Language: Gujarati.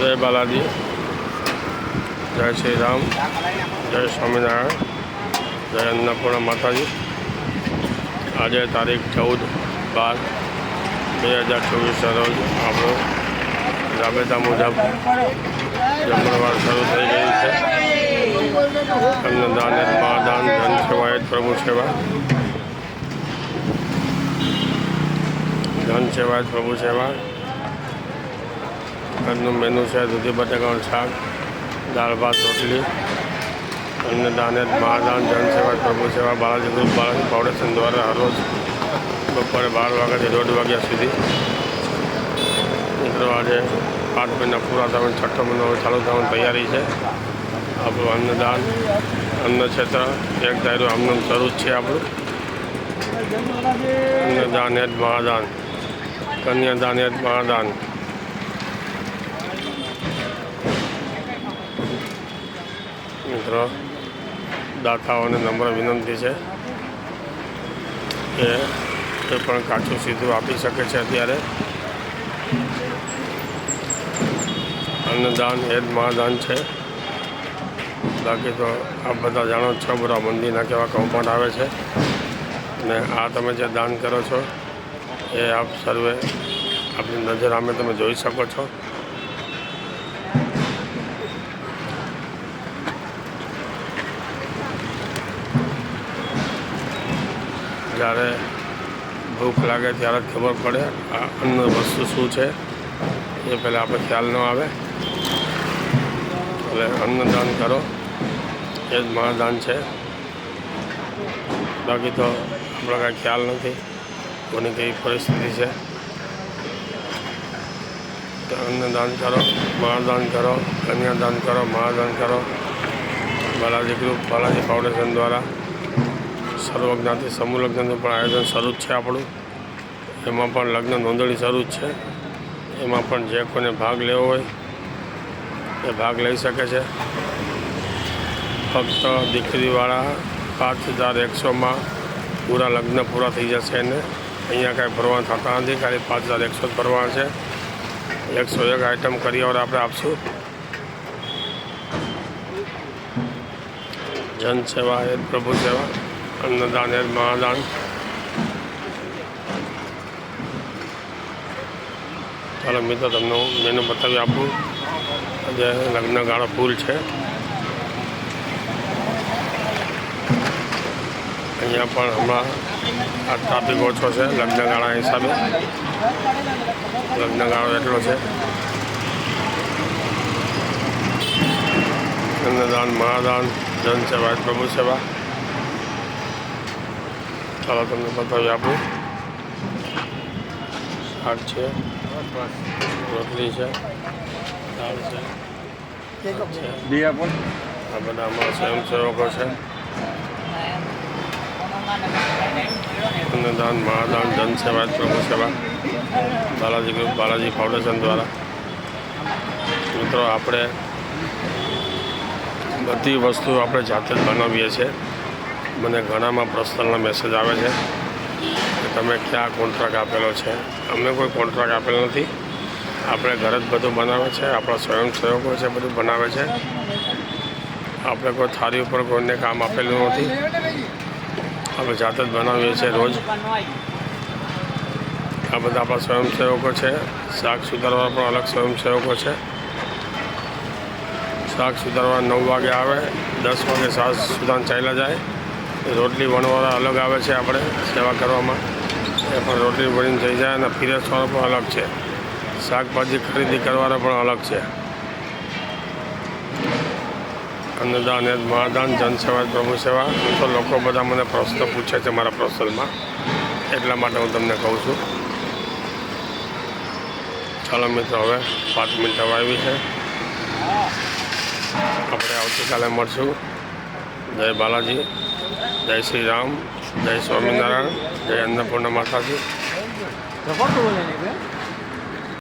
જય બાલાજી, જય શ્રી રામ, જય સ્વામિનારાયણ, જય અન્નપૂર્ણા માતાજી. આજે તારીખ ચૌદ બાર બે હજાર ચોવીસના રોજ આપણો રાબેતા મુજબ જમણવાર શરૂ થઈ ગઈ છે. અન્નદાન, મહાદાન, ધન સેવા પ્રભુ સેવા. ધન સેવા પ્રભુ સેવા. આજનું મેનુ છે દૂધી બટેકાનું શાક, દાળ ભાત, રોટલી અન્નદાન દાને મહાદાન જન સેવા પ્રભુ સેવા બાલાજી ગ્રુપ બાલાજી ફાઉન્ડેશન દ્વારા હરરોજ બપોરે બાર વાગ્યાથી દોઢ વાગ્યા સુધી. મિત્રો, આજે આઠ મહિના પૂરા થવાની, છઠ્ઠો મહિનો ચાલુ થવાની તૈયારી છે. આપણું અન્નદાન અન્ન ક્ષેત્ર એક ધાર્યું આમનું શરૂ છે આપણું. અન્નદાન એ જ મહાદાન. કન્યાદાન એ જ મહાદાન. મિત્રો દાતાઓને નમ્ર વિનંતી છે કે એ પણ કાચું સીધું આપી શકે છે અત્યારે. અન્નદાન એ જ મહાદાન છે. બાકી તો આપ બધા જાણો છો બધા મંદિરના કેવા કમ્પાઉન્ડ આવે છે. ને આ તમે જે દાન કરો છો, એ આપ સર્વે આપની નજર આમે તમે જોઈ શકો છો. જ્યારે ભૂખ લાગે ત્યારે જ ખબર પડે આ અન્ન વસ્તુ શું છે. એ પહેલાં આપણે ખ્યાલ ન આવે. એટલે અન્નદાન કરો. એ જ મહાદાન છે. બાકી તો આપણે કાંઈ ખ્યાલ નથી. કોની કઈ પરિસ્થિતિ છે. અન્નદાન કરો, મહાદાન કરો, કન્યાદાન કરો, મહાદાન કરો. બાલાજી ગ્રુપ, બાલાજી ફાઉન્ડેશન દ્વારા સર્વજ્ઞાતિ સમૂહ લગ્નનું પણ આયોજન શરૂ છે આપણું. એમાં પણ લગ્ન નોંધણી શરૂ જ છે. એમાં પણ જે કોઈને ભાગ લેવો હોય એ ભાગ લઈ શકે છે. ફક્ત દીકરીવાળા પાંચ હજાર એકસોમાં પૂરા લગ્ન પૂરા થઈ જશે એને. અહીંયા કાંઈ ભરવા થતા નથી, ખાલી પાંચ હજાર એકસો જ ભરવા છે. એકસો એક આઈટમ કરિયાવર આપણે આપશું. જન સેવા એ પ્રભુ સેવા. અન્નદાન એ મહાદાન. ચાલો મિત્રો, તમને હું મેનુ બતાવી આપું. આજે લગ્ન ગાળો ફૂલ છે. અહીંયા પણ હમણાં આ ટ્રાફિક ઓછો છે લગ્નગાળા હિસાબે. લગ્નગાળો એટલો છે. અન્નદાન, મહાદાન, જન સેવા, પ્રભુ સેવા. ચાલો તમને બતાવી આપું. શાક છે. રોટલી છે. દાળ છે. આ બધા અમારા સ્વયંસેવકો છે. અન્નદાન મહાદાન જન સેવા પ્રભુ સેવા. બાલાજી ગ્રુપ બાલાજી ફાઉન્ડેશન દ્વારા. મિત્રો આપણે બધી વસ્તુ આપણે જાતે જ બનાવીએ છીએ. મને ઘણામાં પર્સનલના મેસેજ આવે છે કે તમે ક્યાં કોન્ટ્રાક્ટ આપેલો છે. અમને કોઈ કોન્ટ્રાક્ટ આપેલો નથી. આપણે ઘરે જ બધું બનાવે છે, આપણા સ્વયંસેવકો છે, બધું બનાવે છે. આપણે કોઈ થાળી ઉપર કોઈને કામ આપેલું નથી. આપણે જાતે જ બનાવીએ છીએ રોજ. આ બધા આપણા સ્વયંસેવકો છે. શાક સુધારવા પણ અલગ સ્વયંસેવકો છે. શાક સુધારવા નવ વાગે આવે, દસ વાગે શાક સુધાર ચાલ્યા જાય. રોટલી વણવાળા અલગ આવે છે આપણે સેવા કરવામાં. એ પણ રોટલી વણીને થઈ જાય અને પીરસવાનો પણ અલગ છે. શાકભાજી ખરીદી કરવાના પણ અલગ છે. અન્નદાન એ મહાદાન જન સેવા એ જ પ્રભુ સેવા, તો લોકો બધા મને પ્રશ્ન પૂછે છે મારા પ્રશ્નમાં. એટલા માટે હું તમને કહું છું. ચાલો મિત્રો, હવે પાંચ મિનિટ આવી છે. આપણે આવતીકાલે મળશું. જય બાલાજી જય શ્રી રામ જય સ્વામિનારાયણ જય અન્નપૂર્ણા માતાજી.